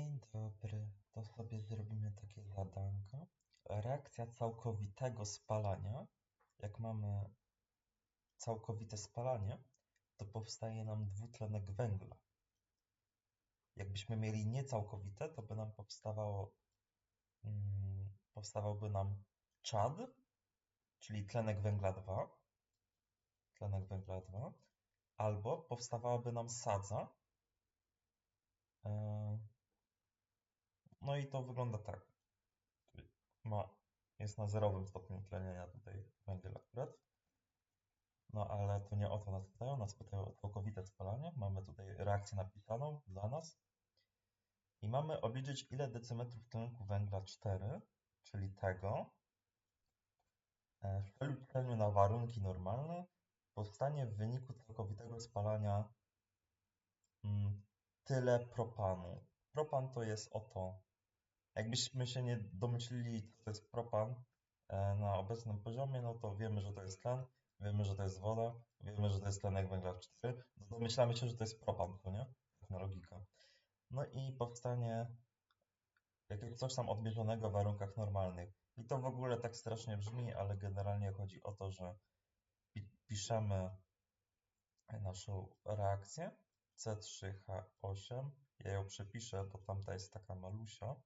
Dzień dobry, to sobie zrobimy takie zadanko. Reakcja całkowitego spalania. Jak mamy całkowite spalanie, to powstaje nam dwutlenek węgla. Jakbyśmy mieli niecałkowite, to by nam powstawało, hmm, powstawałby nam czad, czyli tlenek węgla 2, tlenek węgla 2, albo powstawałaby nam sadza, e, no i to wygląda tak. Ma, jest na zerowym stopniu tlenienia tutaj węgiel akurat. No ale to nie o to nas pytają, nas pytają o całkowite spalanie. Mamy tutaj reakcję napisaną dla nas. I mamy obliczyć ile decymetrów tlenku węgla 4, czyli tego, e, w przeliczeniu na warunki normalne powstanie w wyniku całkowitego spalania mm, tyle propanu. Propan to jest oto Jakbyśmy się nie domyślili, co to jest propan e, na obecnym poziomie, no to wiemy, że to jest tlen, wiemy, że to jest woda, wiemy, że to jest tlenek węgla 4, no domyślamy się, że to jest propan, to nie? Taka logika. No i powstanie jakiegoś coś tam odmierzonego w warunkach normalnych. I to w ogóle tak strasznie brzmi, ale generalnie chodzi o to, że piszemy naszą reakcję C3H8. Ja ją przepiszę, bo tamta jest taka malusia.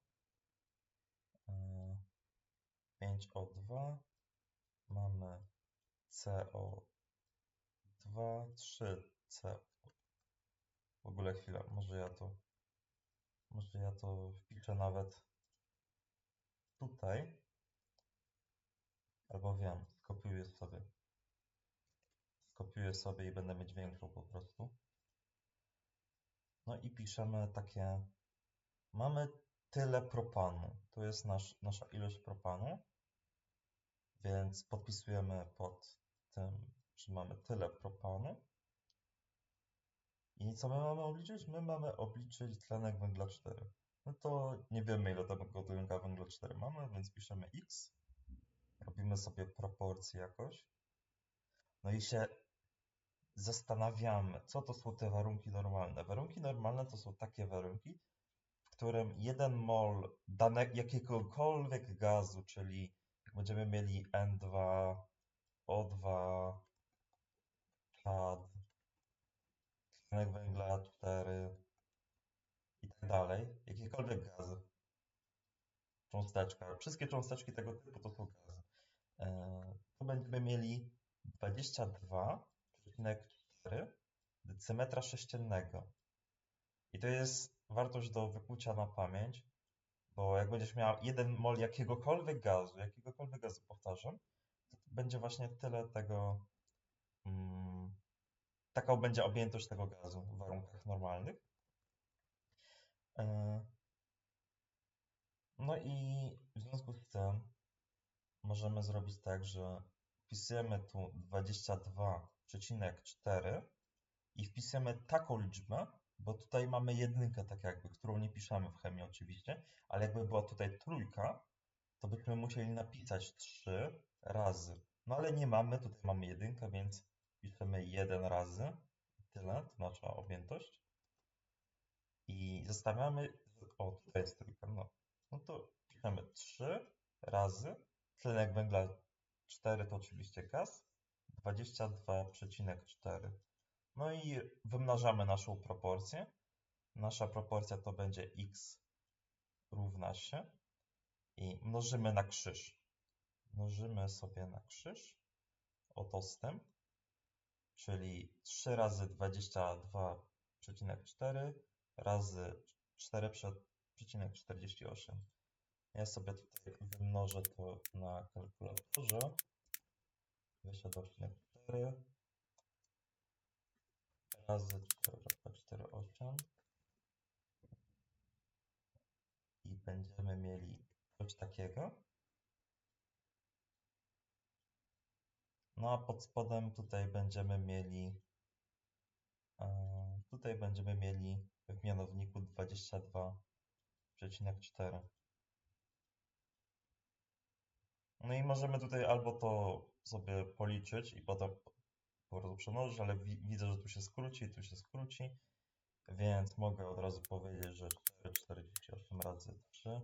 5O2, mamy CO2, 3CO. W ogóle chwila, może ja to, może ja to wpiszę nawet tutaj, albo wiem, skopiuję sobie. Skopiuję sobie i będę mieć większą po prostu. No i piszemy takie, mamy tyle propanu. To jest nasz, nasza ilość propanu. Więc podpisujemy pod tym, że mamy tyle propanu. I co my mamy obliczyć? My mamy obliczyć tlenek węgla 4. No to nie wiemy ile tego tlenka węgla 4 mamy, więc piszemy x. Robimy sobie proporcje jakoś. No i się zastanawiamy, co to są te warunki normalne. Warunki normalne to są takie warunki, którym 1 mol danego jakiegokolwiek gazu, czyli jak będziemy mieli N2, O2, CAD, tlenek węgla 4 i tak dalej, jakiekolwiek gazy, cząsteczka, wszystkie cząsteczki tego typu to są gazy, e, to będziemy mieli 22,4 decymetra sześciennego. I to jest wartość do wykucia na pamięć, bo jak będziesz miał jeden mol jakiegokolwiek gazu, jakiegokolwiek gazu powtarzam, to będzie właśnie tyle tego, um, taka będzie objętość tego gazu w warunkach normalnych. E, no i w związku z tym możemy zrobić tak, że wpisujemy tu 22,4 i wpisujemy taką liczbę, bo tutaj mamy jedynkę, tak jakby, którą nie piszemy w chemii oczywiście, ale jakby była tutaj trójka, to byśmy musieli napisać 3 razy. No ale nie mamy, tutaj mamy jedynkę, więc piszemy 1 razy. Tyle, to nasza objętość. I zostawiamy, o tutaj jest trójka, no. No to piszemy 3 razy tlenek węgla 4 to oczywiście gaz, 22,4. No i wymnażamy naszą proporcję. Nasza proporcja to będzie x równa się i mnożymy na krzyż. Mnożymy sobie na krzyż oto z tym, czyli 3 razy 22,4 razy 4,48. Ja sobie tutaj wymnożę to na kalkulatorze. 22,4 razy 4,48 i będziemy mieli coś takiego. No a pod spodem tutaj będziemy mieli tutaj będziemy mieli w mianowniku 22,4. No i możemy tutaj albo to sobie policzyć i potem po prostu przemnożyć, ale widzę, że tu się skróci, tu się skróci. Więc mogę od razu powiedzieć, że 4,48 razy 3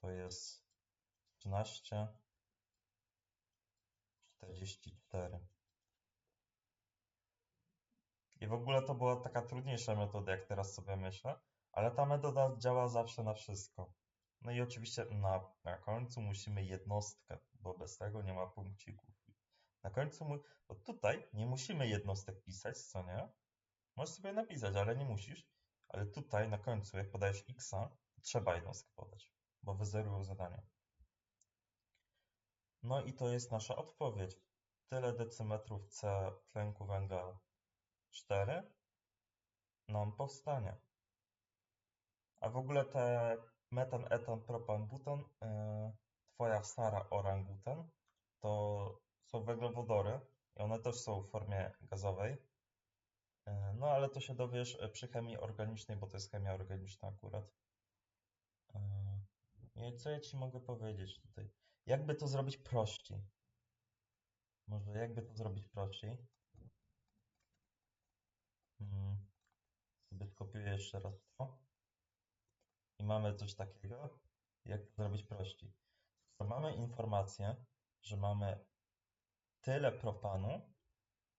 to jest 13, 44. I w ogóle to była taka trudniejsza metoda, jak teraz sobie myślę, ale ta metoda działa zawsze na wszystko. No i oczywiście na, na końcu musimy jednostkę, bo bez tego nie ma punkcików. Na końcu, mu, bo tutaj nie musimy jednostek pisać, co nie? Możesz sobie napisać, ale nie musisz. Ale tutaj na końcu, jak podajesz x, trzeba jednostkę podać, bo wyzerują zadanie. No i to jest nasza odpowiedź. Tyle decymetrów C tlenku węgla 4 nam powstanie. A w ogóle te metan, etan, propan, butan, yy, twoja stara orangutan, to są węglowodory i one też są w formie gazowej. Yy, no ale to się dowiesz przy chemii organicznej, bo to jest chemia organiczna akurat. Yy, I co ja ci mogę powiedzieć tutaj? Jakby to zrobić prościej? Może jakby to zrobić prościej? Hmm. Sobie skopiuję jeszcze raz to. I mamy coś takiego. Jak to zrobić prościej? Skoro mamy informację, że mamy tyle propanu,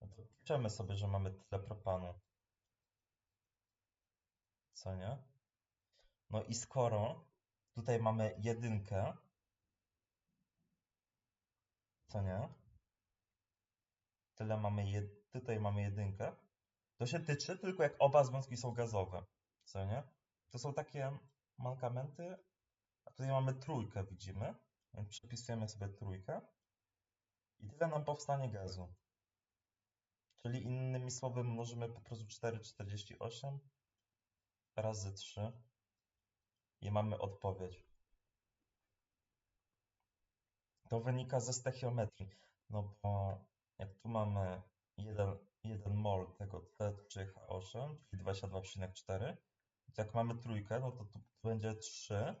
no to piszemy sobie, że mamy tyle propanu. Co nie? No i skoro tutaj mamy jedynkę, co nie? Tyle mamy, jed... tutaj mamy jedynkę. To się tyczy tylko jak oba związki są gazowe, co nie? To są takie mankamenty, a tutaj mamy trójkę, widzimy, więc przepisujemy sobie trójkę i tyle nam powstanie gazu. Czyli innymi słowy mnożymy po prostu 4,48 razy 3 i mamy odpowiedź. To wynika ze stechiometrii, no bo jak tu mamy 1, 1 mol tego C3H8, czyli 22,4, to jak mamy trójkę, no to tu będzie 3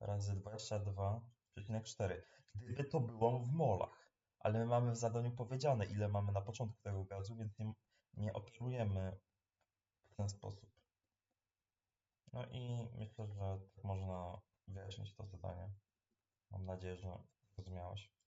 razy 22,4. Gdyby to było w molach, ale my mamy w zadaniu powiedziane, ile mamy na początku tego gazu, więc nie, nie operujemy w ten sposób. No i myślę, że tak można wyjaśnić to zadanie. Mam nadzieję, że zrozumiałeś.